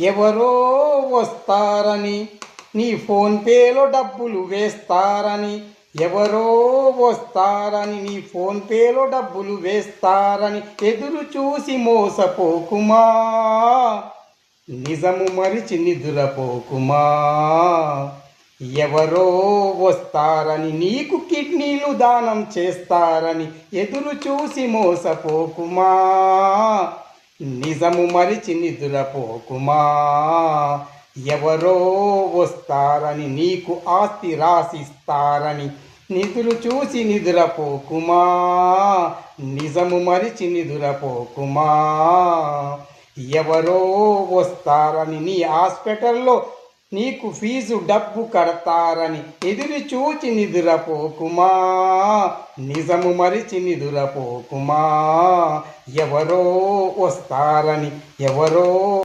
ఎవరో వస్తారని నీ ఫోన్పేలో డబ్బులు వేస్తారని ఎవరో వస్తారని నీ ఫోన్పేలో డబ్బులు వేస్తారని ఎదురు చూసి మోసపోకుమా? నిజము మరిచి నిదురపోకుమా? ఎవరో వస్తారని నీకు కిడ్నీలు దానం చేస్తారని ఎదురు చూసి మోసపోకుమా? నిజము మరిచి నిదురపోకుమా? ఎవరో వస్తారని నీకు ఆస్తి రాసిస్తారని నిధులు చూసి నిదురపోకుమా? నిజము మరిచి నిదురపోకుమా? ఎవరో వస్తారని నీ హాస్పిటల్లో నీకు ఫీజు డబ్బు కడతారని ఎదురు చూచి నిదురపోకుమా? నిజము మరిచి నిదురపోకుమా? ఎవరో వస్తారని ఎవరో